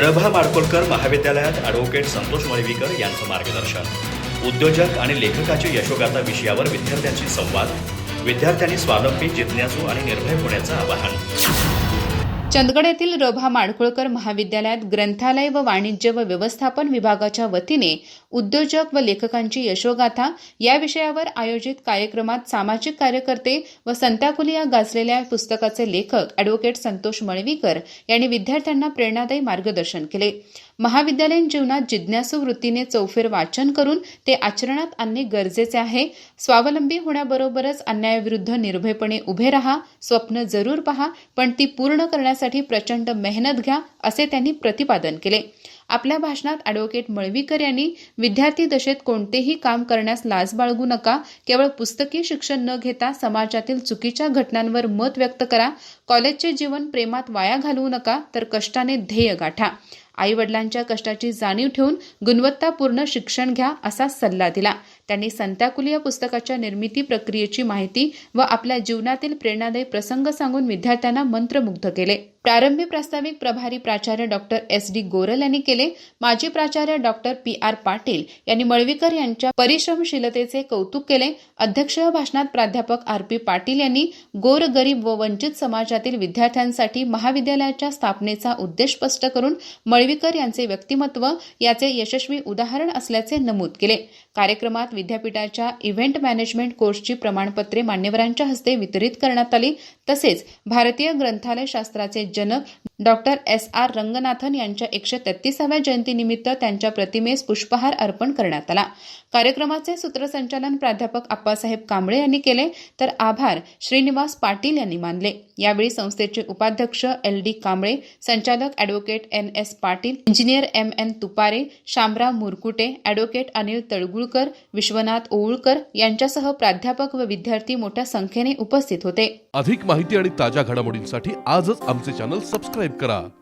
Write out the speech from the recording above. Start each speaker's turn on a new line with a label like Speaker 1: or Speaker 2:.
Speaker 1: प्रभा माडकोलकर महाविद्यालयात ॲडव्होकेट संतोष मळवीकर यांचं मार्गदर्शन. उद्योजक आणि लेखकाची यशोगाथा विषयावर विद्यार्थ्यांशी संवाद. विद्यार्थ्यांनी स्वावलंबी जिज्ञासू आणि निर्भय होण्याचं आवाहन.
Speaker 2: चंदगड येथील रभा माडकुळकर महाविद्यालयात ग्रंथालय व वाणिज्य व व्यवस्थापन विभागाच्या वतीने उद्योजक व लेखकांची यशोगाथा या विषयावर आयोजित कार्यक्रमात सामाजिक कार्यकर्ते व संताकुलिया गाजलेल्या पुस्तकाचे लेखक अॅडव्होकेट संतोष मळवीकर यांनी विद्यार्थ्यांना प्रेरणादायी मार्गदर्शन केले. महाविद्यालयीन जीवनात जिज्ञासू वृत्तीने चौफेर वाचन करून ते आचरणात आणणे गरजेचे आहे. स्वावलंबी होण्याबरोबरच अन्यायाविरुद्ध निर्भयपणे उभे राहा स्वप्न जरूर पहा पण ती पूर्ण करण्यास करण्यासाठी प्रचंड मेहनत घ्या असे त्यांनी प्रतिपादन केले. आपल्या भाषणात ॲडव्होकेट मळवीकर यांनी विद्यार्थी दशेत कोणतेही काम करण्यास लाज बाळगू नका. केवळ पुस्तकी शिक्षण न घेता समाजातील चुकीच्या घटनांवर मत व्यक्त करा. कॉलेजचे जीवन प्रेमात वाया घालवू नका तर कष्टाने ध्येय गाठा. आई वडिलांच्या कष्टाची जाणीव ठेवून गुणवत्तापूर्ण शिक्षण घ्या असा सल्ला दिला. त्यांनी संताकुली या पुस्तकाच्या निर्मिती प्रक्रियेची माहिती व आपल्या जीवनातील प्रेरणादायी प्रसंग सांगून विद्यार्थ्यांना मंत्रमुग्ध केले. प्रारंभी प्रास्ताविक प्रभारी प्राचार्य डॉक्टर एस. डी. गोरल यांनी केले. माजी प्राचार्य डॉक्टर पी. आर. पाटील यांनी मळवीकर यांच्या परिश्रमशीलतेचे कौतुक केले. अध्यक्ष भाषणात प्राध्यापक आर. पी. पाटील यांनी गोर गरीब व वंचित समाजातील विद्यार्थ्यांसाठी महाविद्यालयाच्या स्थापनेचा उद्देश स्पष्ट करून मळवीकर यांचे व्यक्तिमत्व याचे यशस्वी उदाहरण असल्याचे नमूद केले. कार्यक्रमात विद्यापीठाच्या इव्हेंट मॅनेजमेंट कोर्सची प्रमाणपत्रे मान्यवरांच्या हस्ते वितरित करण्यात आली. तसेच भारतीय ग्रंथालय शास्त्राचे जनक डॉक्टर एस आर रंगनाथन यांच्या एकशे तेहतीसाव्या जयंतीनिमित्त त्यांच्या प्रतिमेस पुष्पहार अर्पण करण्यात आला. कार्यक्रमाचे सूत्रसंचालन प्राध्यापक आप्पासाहेब कांबळे यांनी केले तर आभार श्रीनिवास पाटील यांनी मानले. यावेळी संस्थेचे उपाध्यक्ष एल डी कांबळे संचालक advocate N S Patil engineer M N Tupare Shamrao Murkute advocate Anil Talgulkar Vishwanath Oulkar यांच्यासह प्राध्यापक व विद्यार्थी मोठ्या संख्येने उपस्थित होते.
Speaker 3: अधिक माहिती आणि ताज्या घडामोडींसाठी आजच आमचे चॅनल सबस्क्राईब करा.